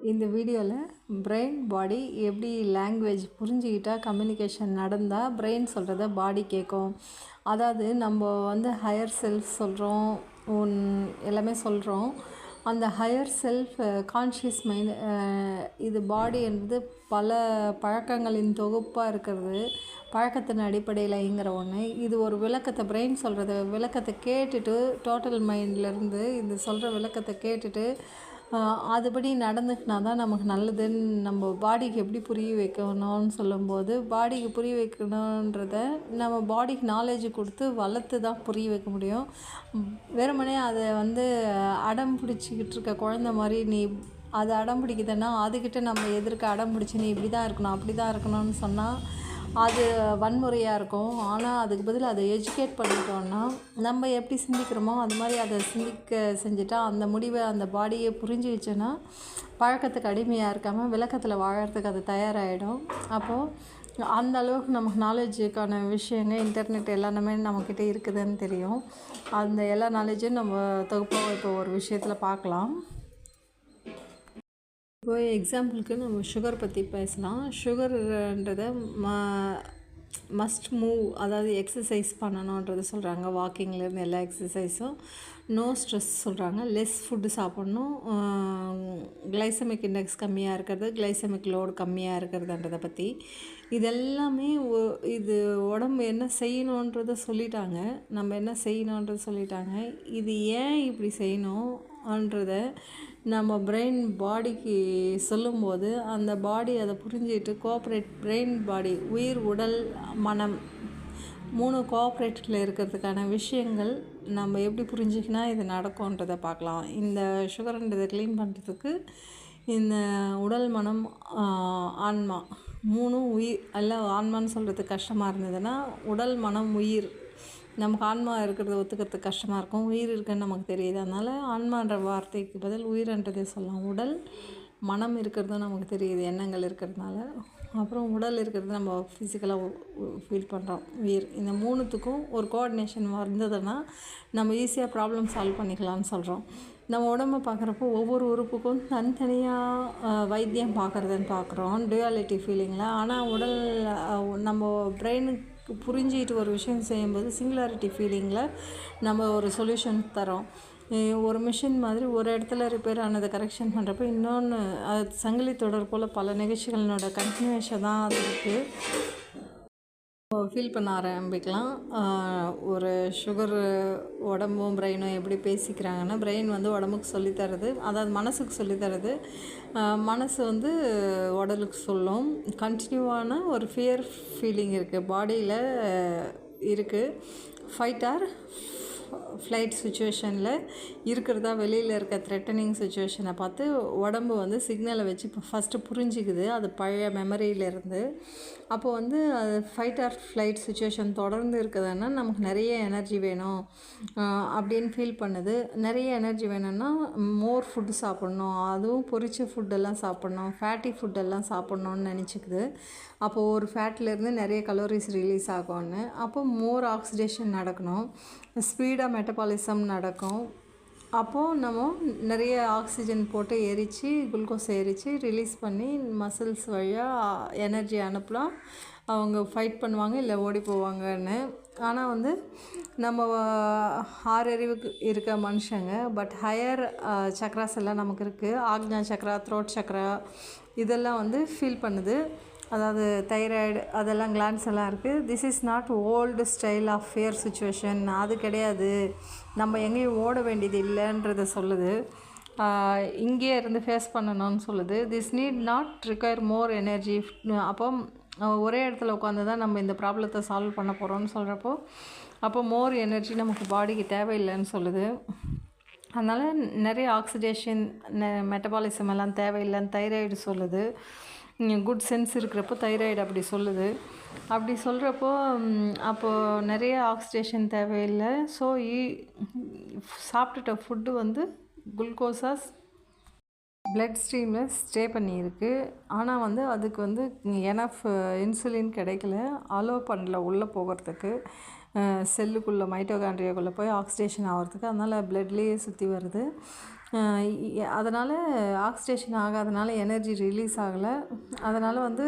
இந்த வீடியோவில் brain body எப்படி லாங்குவேஜ் புரிஞ்சுக்கிட்டால் கம்யூனிகேஷன் நடந்தால் பிரெயின் சொல்கிறத பாடி கேட்கும் அதாவது நம்ம வந்து ஹையர் செல்ஃப் சொல்கிறோம் ஒன் எல்லாமே சொல்கிறோம் அந்த ஹையர் செல்ஃப் கான்ஷியஸ் மைண்ட் இது பாடி என்பது பல பழக்கங்களின் தொகுப்பாக இருக்கிறது. பழக்கத்தின் அடிப்படையிலங்கிற ஒன்று இது ஒரு விளக்கத்தை பிரெயின் சொல்கிறத விளக்கத்தை கேட்டுட்டு டோட்டல் மைண்ட்லேருந்து இது சொல்கிற விளக்கத்தை கேட்டுட்டு அதுபடி நடந்துக்கினா தான் நமக்கு நல்லதுன்னு நம்ம பாடிக்கு எப்படி புரிய வைக்கணும்னு சொல்லும்போது பாடிக்கு புரிய வைக்கணுன்றத நம்ம பாடிக்கு நாலேஜ் கொடுத்து வளர்த்து தான் புரிய வைக்க முடியும். வெறுமனே அதை வந்து அடம் பிடிச்சிக்கிட்டு இருக்க குழந்த மாதிரி நீ அது அடம் பிடிக்குதுன்னா அதுக்கிட்ட நம்ம எதிர்க்க அடம் பிடிச்சி நீ இப்படி தான் இருக்கணும் அப்படி தான் இருக்கணும்னு சொன்னால் அது வன்முறையாக இருக்கும். ஆனால் அதுக்கு பதில் அதை எஜுகேட் பண்ணிட்டோம்னா நம்ம எப்படி சிந்திக்கிறோமோ அது மாதிரி அதை சிந்திக்க செஞ்சுட்டா அந்த முடிவை அந்த பாடியை புரிஞ்சுக்கிச்சுன்னா பழக்கத்துக்கு அடிமையாக இருக்காமல் விளக்கத்தில் வாழறதுக்கு அது தயாராகிடும் அப்போது அந்த அளவுக்கு நமக்கு நாலேஜுக்கான விஷயங்கள் இன்டர்நெட் எல்லாமே நம்மக்கிட்ட இருக்குதுன்னு தெரியும். அந்த எல்லா நாலேஜும் நம்ம தொகுப்பாக இப்போ ஒரு விஷயத்தில் பார்க்கலாம். இப்போ எக்ஸாம்பிளுக்கு நம்ம சுகர் பற்றி பேசலாம். சுகர்ன்றதை ம மஸ்ட் மூவ் அதாவது எக்ஸசைஸ் பண்ணணுன்றது சொல்கிறாங்க வாக்கிங்லேருந்து எல்லா எக்ஸசைஸும் நோ ஸ்ட்ரெஸ் சொல்கிறாங்க லெஸ் ஃபுட்டு சாப்பிட்ணும். கிளைசமிக் இண்டெக்ஸ் கம்மியாக இருக்கிறது கிளைசமிக் லோடு கம்மியாக இருக்கிறதுன்றதை பற்றி இதெல்லாமே ஒ- இது உடம்பு என்ன செய்யணுன்றதை சொல்லிட்டாங்க. நம்ம என்ன செய்யணுன்றதை சொல்லிட்டாங்க. இது ஏன் இப்படி செய்யணும்? செய்யணும்ன்றத நம்ம பிரெயின் பாடிக்கு சொல்லும்போது அந்த பாடி அதை புரிஞ்சுக்கிட்டு கோஆப்ரேட் பிரெயின் பாடி உயிர் உடல் மனம் மூணு கோஆப்ரேட்டில் இருக்கிறதுக்கான விஷயங்கள் நம்ம எப்படி புரிஞ்சுக்கினா இது நடக்கும்ன்றதை பார்க்கலாம். இந்த சுகர்ன்றதை க்ளீன் பண்ணுறதுக்கு இந்த உடல் மனம் ஆன்மா மூணும் உயிர் அல்ல ஆன்மான்னு சொல்கிறது கஷ்டமாக இருந்ததுன்னா உடல் மனம் உயிர் நமக்கு ஆன்மா இருக்கிறத ஒத்துக்கிறதுக்கு கஷ்டமாக இருக்கும். உயிர் இருக்குன்னு நமக்கு தெரியுது. அதனால் ஆன்மான்ற வார்த்தைக்கு பதில் உயிர்ன்றதே சொல்லலாம். உடல் மனம் இருக்கிறதும் நமக்கு தெரியுது. எண்ணங்கள் இருக்கிறதுனால. அப்புறம் உடல் இருக்கிறது நம்ம ஃபிசிக்கலாக ஃபீல் பண்ணுறோம் உயிர். இந்த மூணுத்துக்கும் ஒரு கோஆர்டினேஷன் வந்ததுன்னா நம்ம ஈஸியாக ப்ராப்ளம் சால்வ் பண்ணிக்கலாம்னு சொல்கிறோம் நம்ம உடம்ப பார்க்குறப்போ ஒவ்வொரு உறுப்புக்கும் தனித்தனியாக வைத்தியம் பார்க்குறதுன்னு பார்க்குறோம் டுயாலிட்டி ஃபீலிங்கில் ஆனால் உடல் நம்ம பிரெயினுக்கு புரிஞ்சிட்டு ஒரு விஷயம் செய்யும்போது சிங்குலாரிட்டி ஃபீலிங்கில் நம்ம ஒரு சொல்யூஷன் தரோம். ஒரு மிஷின் மாதிரி ஒரு இடத்துல ரிப்பேர் ஆனதை கரெக்ஷன் பண்ணுறப்ப இன்னொன்று அது சங்கிலி தொடர் போல் பல நிகழ்ச்சிகளோட கண்டினியூஷன் தான் அது இருக்குது ஃபீல் பண்ண ஆரம்பிக்கலாம். ஒரு சுகர் உடம்பும் பிரெயினும் எப்படி பேசிக்கிறாங்கன்னா பிரெயின் வந்து உடம்புக்கு சொல்லித்தருது அதாவது மனசுக்கு சொல்லித் தருது. மனசு வந்து உடலுக்கு சொல்லும். கண்டினியூவான ஒரு ஃபியர் ஃபீலிங் இருக்குது பாடியில் இருக்குது ஃபைட் ஆர் ஃப்ளைட் சுச்சுவேஷனில் இருக்கிறதா வெளியில் இருக்க த்ரெட்டனிங் சுச்சுவேஷனை பார்த்து உடம்பு வந்து சிக்னலை வச்சு இப்போ ஃபஸ்ட்டு புரிஞ்சிக்குது. அது பழைய மெமரியிலேருந்து அப்போ வந்து அது ஃபைட் ஆர் ஃப்ளைட் சுச்சுவேஷன் தொடர்ந்து இருக்குதுன்னா நமக்கு நிறைய எனர்ஜி வேணும். அப்படின்னு ஃபீல் பண்ணுது. நிறைய எனர்ஜி வேணும்னா மோர் ஃபுட்டு சாப்பிட்ணும். அதுவும் பொரிச்ச ஃபுட்டெல்லாம் சாப்பிட்ணும். ஃபேட்டி ஃபுட்டெல்லாம் சாப்பிட்ணுன்னு நினச்சிக்குது. அப்போது ஒரு ஃபேட்லேருந்து நிறைய கலோரிஸ் ரிலீஸ் ஆகும்னு. அப்போ மோர் ஆக்சிடேஷன் நடக்கணும். ஸ்பீடாக மெட்டபாலிசம் நடக்கும். அப்போது நம்ம நிறைய ஆக்சிஜன் போட்டு எரித்து குளுக்கோஸ் எரித்து ரிலீஸ் பண்ணி மசில்ஸ் வழியாக எனர்ஜி அனுப்பலாம். அவங்க ஃபைட் பண்ணுவாங்க இல்லை ஓடி போவாங்கன்னு. ஆனால் வந்து நம்ம ஆறறிவுக்கு இருக்க மனுஷங்க பட் ஹையர் சக்ராஸ் எல்லாம் நமக்கு இருக்குது ஆக்ஞா சக்ரா த்ரோட் சக்ரா இதெல்லாம் வந்து ஃபீல் பண்ணுது. அதாவது தைராய்டு அதெல்லாம் கிளான்ஸ் எல்லாம் இருக்குது this is not old style of fear situation அது கிடையாது. நம்ம எங்கேயும் ஓட வேண்டியது இல்லைன்றத சொல்லுது. இங்கேயே இருந்து ஃபேஸ் பண்ணணும்னு சொல்லுது. This need not require more energy அப்போ ஒரே இடத்துல உட்காந்து தான் நம்ம இந்த ப்ராப்ளத்தை சால்வ் பண்ண போகிறோம்னு சொல்கிறப்போ அப்போ மோர் எனர்ஜி நமக்கு பாடிக்கு தேவையில்லைன்னு சொல்லுது. அதனால் நிறைய ஆக்சிடேஷன் மெட்டபாலிசம் எல்லாம் தேவையில்லைன்னு தைராய்டு சொல்லுது. குட் சென்ஸ் இருக்கிறப்போ தைராய்டு அப்படி சொல்லுது. அப்படி சொல்கிறப்போ அப்போது நிறைய ஆக்சிடேஷன் தேவையில்லை. ஸோ சாப்பிட்டுட்ட ஃபுட்டு வந்து குளுக்கோஸாக பிளட் ஸ்ட்ரீமில் ஸ்டே பண்ணியிருக்கு. ஆனால் வந்து அதுக்கு வந்து எனஃப் இன்சுலின் கிடைக்கல. அலோ பண்ணல உள்ளே போகிறதுக்கு செல்லுக்குள்ளே மைட்டோகாண்ட்ரியாக்குள்ளே போய் ஆக்சிடேஷன் ஆகிறதுக்கு அதனால் பிளட்லேயே சுற்றி வருது. அதனால் ஆக்சிடேஷன் ஆகாதனால எனர்ஜி ரிலீஸ் ஆகலை. அதனால் வந்து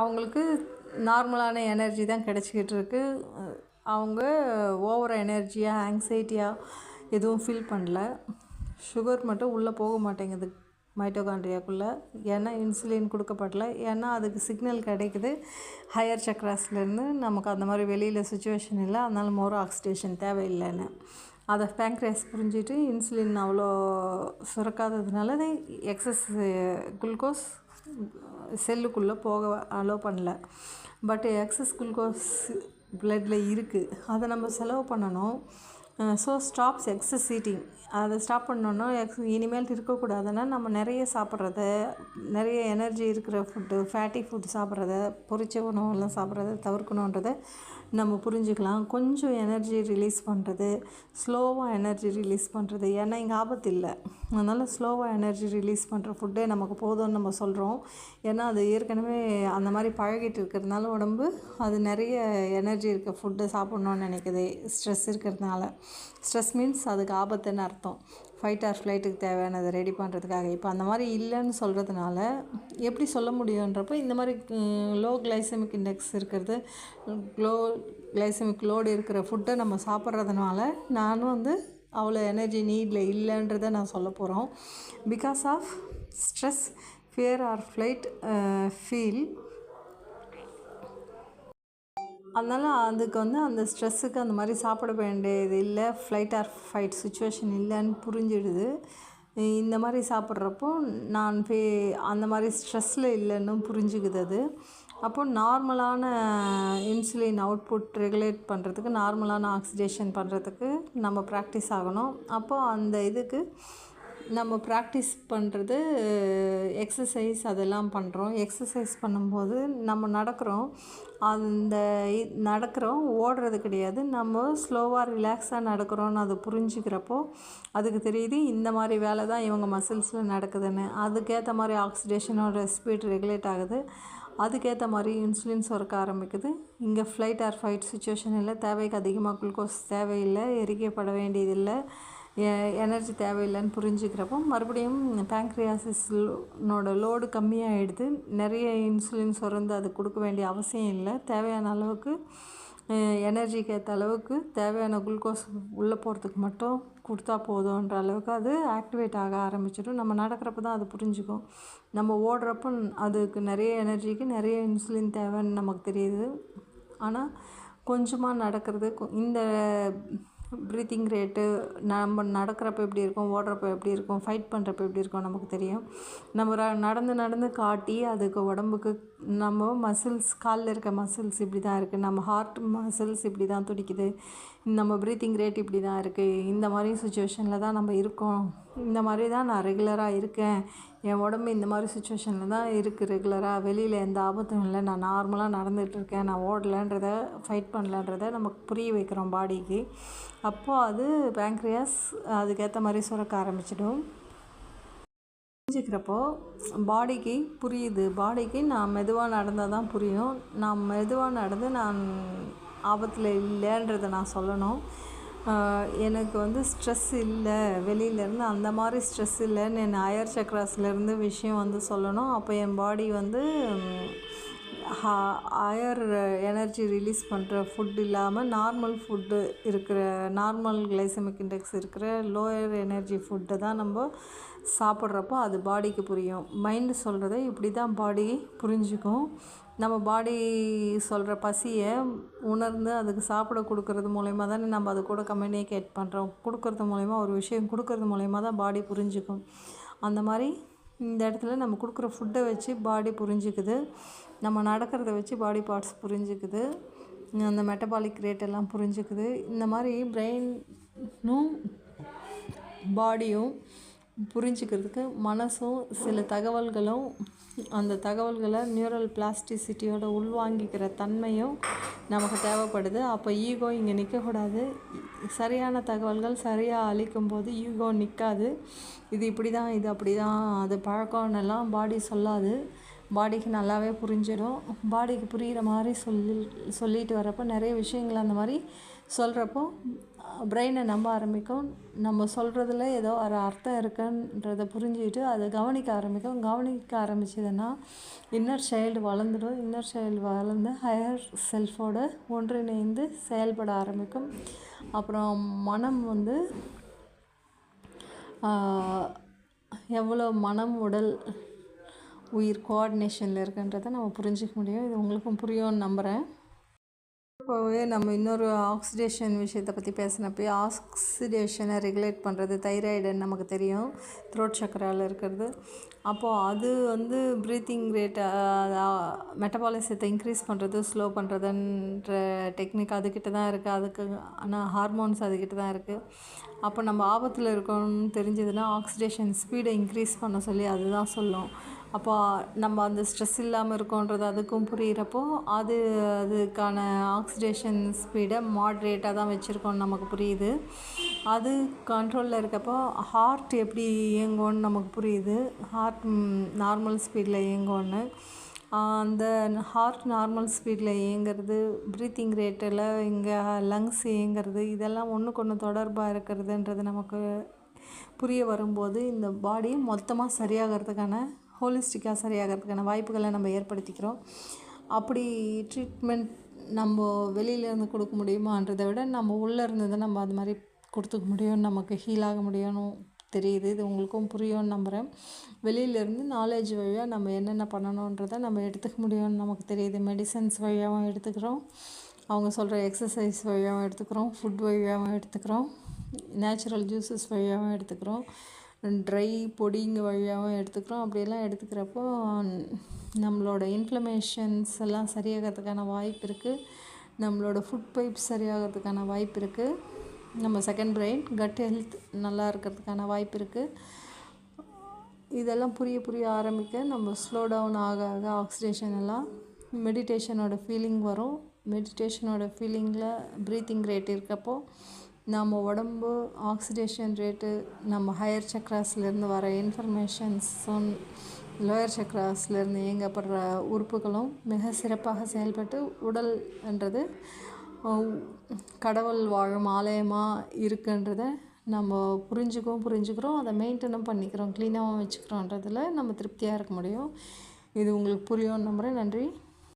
அவங்களுக்கு நார்மலான எனர்ஜி தான் கிடச்சிக்கிட்டு இருக்கு. அவங்க ஓவர் எனர்ஜியாக ஆங்ஸைட்டியாக எதுவும் ஃபீல் பண்ணல. சுகர் மட்டும் உள்ளே போக மாட்டேங்குது மைட்டோகாண்ட்ரியாக்குள்ளே ஏன்னா இன்சுலின் கொடுக்கப்படல. ஏன்னா அதுக்கு சிக்னல் கிடைக்குது. ஹையர் சக்ராஸ்லேருந்து நமக்கு அந்த மாதிரி வெளியில் சுச்சுவேஷன் இல்லை. அதனால் மோர் ஆக்சிடேஷன் தேவையில்லைன்னு. அதை பேங்க்ரேஸ் புரிஞ்சுட்டு இன்சுலின் அவ்வளோ சுரக்காததுனால எக்ஸஸ் குளுக்கோஸ் செல்லுக்குள்ளே போக அலோவ் பண்ணல. பட் எக்ஸஸ் குளுக்கோஸ் பிளட்டில் இருக்குது அதை நம்ம செலவு பண்ணணும். ஸோ ஸ்டாப்ஸ் எக்ஸஸ் ஈட்டிங் அதை ஸ்டாப் பண்ணோன்னா எக்ஸ் இனிமேல் இருக்கக்கூடாதுன்னா நம்ம நிறைய சாப்பிட்றத நிறைய எனர்ஜி இருக்கிற ஃபுட்டு ஃபேட்டி ஃபுட் சாப்பிட்றத பொரிச்ச உணவுலாம் சாப்பிட்றத தவிர்க்கணுன்றதை நம்ம புரிஞ்சுக்கலாம். கொஞ்சம் எனர்ஜி ரிலீஸ் பண்ணுறது ஸ்லோவாக எனர்ஜி ரிலீஸ் பண்ணுறது ஏன்னா இங்கே ஆபத்து இல்லை. அதனால் ஸ்லோவாக எனர்ஜி ரிலீஸ் பண்ணுற ஃபுட்டே நமக்கு போதும்னு நம்ம சொல்கிறோம் ஏன்னா அது ஏற்கனவே அந்த மாதிரி பழகிட்டு இருக்கிறதுனால உடம்பு அது நிறைய எனர்ஜி இருக்க ஃபுட்டை சாப்பிட்ணுன்னு நினைக்குது. ஸ்ட்ரெஸ் இருக்கிறதுனால. ஸ்ட்ரெஸ் மீன்ஸ் அதுக்கு ஆபத்துன்னு அர்த்தம். ஃபைட் ஆர் ஃப்ளைட்டுக்கு தேவையானதை ரெடி பண்ணுறதுக்காக இப்போ அந்த மாதிரி இல்லைன்னு சொல்கிறதுனால எப்படி சொல்ல முடியுன்றப்போ இந்த மாதிரி லோ கிளைசமிக் இண்டெக்ஸ் இருக்கிறது லோ கிளைசமிக் லோடு இருக்கிற ஃபுட்டை நம்ம சாப்பிட்றதுனால நானும் வந்து அவ்வளோ எனர்ஜி நீடில் இல்லைன்றத நான் சொல்ல போகிறோம் because of stress fear or flight feel அதனால் அதுக்கு வந்து அந்த ஸ்ட்ரெஸ்ஸுக்கு அந்த மாதிரி சாப்பிட வேண்டியது இல்லை ஃப்ளைட் ஆர் ஃபைட் சுச்சுவேஷன் இல்லைன்னு புரிஞ்சிடுது. இந்த மாதிரி சாப்பிட்றப்போ நான் ஃபே அந்த மாதிரி ஸ்ட்ரெஸ்ஸில் இல்லைன்னு புரிஞ்சுக்குது அது. அப்போ நார்மலான இன்சுலின் அவுட்புட் ரெகுலேட் பண்ணுறதுக்கு நார்மலான ஆக்சிடேஷன் பண்ணுறதுக்கு நம்ம ப்ராக்டிஸ் ஆகணும். அப்போது அந்த இதுக்கு நம்ம ப்ராக்டிஸ் பண்ணுறது எக்ஸசைஸ் அதெல்லாம் பண்ணுறோம் எக்ஸசைஸ் பண்ணும்போது நம்ம நடக்கிறோம். அந்த நடக்கிறோம். ஓடுறது கிடையாது. நம்ம ஸ்லோவாக ரிலாக்ஸாக நடக்கிறோன்னு அதை புரிஞ்சுக்கிறப்போ அதுக்கு தெரியுது இந்த மாதிரி வேலை தான் இவங்க மசில்ஸில் நடக்குதுன்னு. அதுக்கேற்ற மாதிரி ஆக்சிடேஷனோட ஸ்பீட் ரெகுலேட் ஆகுது. அதுக்கேற்ற மாதிரி இன்சுலின் சுரக்க ஆரம்பிக்குது. இங்கே ஃப்ளைட் ஆர் ஃபைட் சுச்சுவேஷன் இல்லை. தேவைக்கு அதிகமாக குளுக்கோஸ் தேவையில்லை. எரிக்கப்பட வேண்டியதில்லை. எனர்ஜி தேவையில்லைன்னு புரிஞ்சுக்கிறப்போ மறுபடியும் பேங்க்ரியாசிஸ்னோட லோடு கம்மியாகிடுது நிறைய இன்சுலின் சுரந்து அது கொடுக்க வேண்டிய அவசியம் இல்லை. தேவையான அளவுக்கு எனர்ஜிக்கு ஏற்ற அளவுக்கு தேவையான குளுக்கோஸ் உள்ளே போகிறதுக்கு மட்டும் கொடுத்தா போதுன்ற அளவுக்கு அது ஆக்டிவேட் ஆக ஆரம்பிச்சிடும். நம்ம நடக்கிறப்ப தான் அது புரிஞ்சுக்கும். நம்ம ஓடுறப்போ அதுக்கு நிறைய எனர்ஜிக்கு நிறைய இன்சுலின் தேவைன்னு நமக்கு தெரியுது. ஆனால் கொஞ்சமாக நடக்கிறது இந்த ப்ரீத்திங் ரேட்டு நம்ம நடக்கிறப்ப எப்படி இருக்கும் ஓடுறப்ப எப்படி இருக்கும் ஃபைட் பண்ணுறப்ப எப்படி இருக்கும் நமக்கு தெரியும். நம்ம நடந்து நடந்து காட்டி அதுக்கு உடம்புக்கு நம்ம மசில்ஸ் காலில் இருக்க மசில்ஸ் இப்படி தான் இருக்குது நம்ம ஹார்ட் மசில்ஸ் இப்படி தான் துடிக்குது. நம்ம ப்ரீத்திங் ரேட் இப்படி தான் இருக்குது இந்த மாதிரி சுச்சுவேஷனில் தான் நம்ம இருக்கோம். இந்த மாதிரி தான் நான் ரெகுலராக இருக்கேன். என் உடம்பு இந்த மாதிரி சுச்சுவேஷனில் தான் இருக்குது ரெகுலராக வெளியில் எந்த ஆபத்தும் இல்லை. நான் நார்மலாக நடந்துகிட்ருக்கேன் நான் ஓடலைன்றத ஃபைட் பண்ணலன்றத நமக்கு புரிய வைக்கிறோம் பாடிக்கு அப்போது அது பேங்க்ரியாஸ் அதுக்கேற்ற மாதிரி சுரக்க ஆரம்பிச்சிடும். புரிஞ்சுக்கிறப்போ பாடிக்கு புரியுது. பாடிக்கு நான் மெதுவாக நடந்தால் தான் புரியும். நான் மெதுவாக நடந்து நான் ஆபத்தில் இல்லைன்றதை நான் சொல்லணும். எனக்கு வந்து ஸ்ட்ரெஸ் இல்லை. வெளியிலேருந்து அந்த மாதிரி ஸ்ட்ரெஸ் இல்லைன்னு என் ஹயர் சக்ராஸ்லேருந்து விஷயம் வந்து சொல்லணும். அப்போ என் பாடி வந்து ஹயர் எனர்ஜி ரிலீஸ் பண்ணுற ஃபுட் இல்லாமல் நார்மல் ஃபுட்டு இருக்கிற நார்மல் கிளைசமிக் இண்டெக்ஸ் இருக்கிற லோயர் எனர்ஜி ஃபுட்டை தான் நம்ம சாப்பிட்றப்போ அது பாடிக்கு புரியும். மைண்டு சொல்கிறத இப்படி தான் பாடி புரிஞ்சுக்கும். நம்ம பாடி சொல்கிற பசியை உணர்ந்து அதுக்கு சாப்பிட கொடுக்கறது மூலயமா தானே நம்ம அது கூட கம்யூனிகேட் பண்ணுறோம் கொடுக்கறது மூலயமா ஒரு விஷயம் கொடுக்கறது மூலயமா தான் பாடி புரிஞ்சுக்கும். அந்த மாதிரி இந்த இடத்துல நம்ம கொடுக்குற ஃபுட்டை வச்சு பாடி புரிஞ்சுக்குது. நம்ம நடக்கிறத வச்சு பாடி பார்ட்ஸ் புரிஞ்சுக்குது. அந்த மெட்டபாலிக் ரேட் எல்லாம் புரிஞ்சுக்குது. இந்த மாதிரி பிரெயினும் பாடியும் புரிஞ்சுக்கிறதுக்கு மனசும் சில தகவல்களும் அந்த தகவல்களை நியூரல் பிளாஸ்டிசிட்டியோட உள்வாங்கிக்கிற தன்மையும் நமக்கு தேவைப்படுது. அப்போ ஈகோ இங்கே நிற்கக்கூடாது சரியான தகவல்கள் சரியாக அளிக்கும் போது ஈகோ நிற்காது இது இப்படி தான் இது அப்படி தான் அது பழக்கம்னெல்லாம் பாடி சொல்லாது. பாடிக்கு நல்லாவே புரிஞ்சிடும். பாடிக்கு புரிகிற மாதிரி சொல்லி சொல்லிட்டு வரப்போ நிறைய விஷயங்கள் அந்த மாதிரி சொல்கிறப்போ பிரெயினை நம்ப ஆரம்பிக்கும். நம்ம சொல்கிறதுல ஏதோ ஒரு அர்த்தம் இருக்குன்றதை புரிஞ்சுக்கிட்டு அதை கவனிக்க ஆரம்பிக்கும். கவனிக்க ஆரம்பிச்சதுன்னா இன்னர் சைல்டு வளர்ந்துடும். இன்னர் சைல்டு வளர்ந்து ஹையர் செல்ஃபோட ஒன்றிணைந்து செயல்பட ஆரம்பிக்கும். அப்புறம் மனம் வந்து எவ்வளோ மனம் உடல் உயிர் கோஆர்டினேஷனில் இருக்குன்றதை நம்ம புரிஞ்சிக்க முடியும். இது உங்களுக்கும் புரியும்னு நம்புகிறேன் இப்போவே நம்ம இன்னொரு ஆக்சிடேஷன் விஷயத்தை பற்றி பேசினப்போ ஆக்சிடேஷனை ரெகுலேட் பண்ணுறது தைராய்டுன்னு நமக்கு தெரியும். த்ரோட் சக்கராவில் இருக்கிறது. அப்போது அது வந்து ப்ரீத்திங் ரேட்டை மெட்டபாலிசத்தை இன்க்ரீஸ் பண்ணுறது ஸ்லோ பண்ணுறதுன்ற டெக்னிக் அதுக்கிட்ட தான் இருக்குது அதுக்கு ஆனால் ஹார்மோன்ஸ் அதுக்கிட்ட தான் இருக்குது அப்போ நம்ம ஆபத்தில் இருக்கோம்னு தெரிஞ்சதுன்னா ஆக்சிடேஷன் ஸ்பீடை இன்க்ரீஸ் பண்ண சொல்லி அதுதான் சொல்லும். அப்போ நம்ம அந்த ஸ்ட்ரெஸ் இல்லாமல் இருக்கோன்றது அதுக்கும் புரிகிறப்போ அது அதுக்கான ஆக்சிடேஷன் ஸ்பீடை மாட்ரேட்டாக தான் வச்சுருக்கோன்னு நமக்கு புரியுது. அது கண்ட்ரோலில் இருக்கப்போ ஹார்ட் எப்படி இயங்கும்னு நமக்கு புரியுது. ஹார்ட் நார்மல் ஸ்பீடில் இயங்கும்னு. அந்த ஹார்ட் நார்மல் ஸ்பீடில் இயங்குறது ப்ரீத்திங் ரேட்டில் இங்கே லங்ஸ் இயங்குறது இதெல்லாம் ஒன்றுக்கு ஒன்று தொடர்பாக இருக்கிறதுன்றது நமக்கு புரிய வரும்போது இந்த பாடி மொத்தமாக சரியாகிறதுக்கான ஹோலிஸ்டிக்காக சரியாகிறதுக்கான வாய்ப்புகளை நம்ம ஏற்படுத்திக்கிறோம். அப்படி ட்ரீட்மெண்ட் நம்ம வெளியிலேருந்து கொடுக்க முடியுமான்றதை விட நம்ம உள்ளே இருந்து தான் நம்ம அது மாதிரி கொடுத்துக்க முடியும். நமக்கு ஹீல் ஆக முடியும்னு தெரியுது. இது உங்களுக்கும் புரியும்னு நம்புகிறேன் வெளியிலேருந்து நாலேஜ் வழியாக நம்ம என்னென்ன பண்ணணுன்றதை நம்ம எடுத்துக்க முடியும்னு நமக்கு தெரியுது. மெடிசன்ஸ் வழியாகவும் எடுத்துக்கிறோம். அவங்க சொல்கிற எக்ஸசைஸ் வழியாகவும் எடுத்துக்கிறோம். ஃபுட் வழியாகவும் எடுத்துக்கிறோம். நேச்சுரல் ஜூஸஸ் வழியாகவும் எடுத்துக்கிறோம். ட்ரை பொடிங்க வழியாகவும் எடுத்துக்கிறோம். அப்படியெல்லாம் எடுத்துக்கிறப்போ நம்மளோட இன்ஃப்ளமேஷன்ஸ் எல்லாம் சரியாகிறதுக்கான வாய்ப்பு இருக்குது நம்மளோட ஃபுட் பைப் சரியாகிறதுக்கான வாய்ப்பு இருக்குது நம்ம செகண்ட் பிரெயின் கட் ஹெல்த் நல்லா இருக்கிறதுக்கான வாய்ப்பு இருக்குது இதெல்லாம் புரிய புரிய ஆரம்பிக்க நம்ம ஸ்லோ டவுன் ஆக ஆக ஆக்சிடேஷன் எல்லாம் மெடிடேஷனோட ஃபீலிங் வரும். மெடிடேஷனோட ஃபீலிங்கில் ப்ரீத்திங் ரேட் இருக்கப்போ நம்ம உடம்பு ஆக்சிடேஷன் ரேட்டு நம்ம ஹையர் சக்ராஸ்லேருந்து வர இன்ஃபர்மேஷன்ஸும் லோயர் சக்ராஸ்லேருந்து இயங்கப்படுற உறுப்புகளும் மிக சிறப்பாக செயல்பட்டு உடல் என்றது கடவுள் வாழும் ஆலயமாக இருக்குன்றத நம்ம புரிஞ்சுக்கவும் புரிஞ்சுக்கிறோம். அதை மெயின்டெனும் பண்ணிக்கிறோம் க்ளீனாகவும் வச்சுக்கிறோன்றதில் நம்ம திருப்தியாக இருக்க முடியும். இது உங்களுக்கு புரியும் நம்புகிறேன் நன்றி.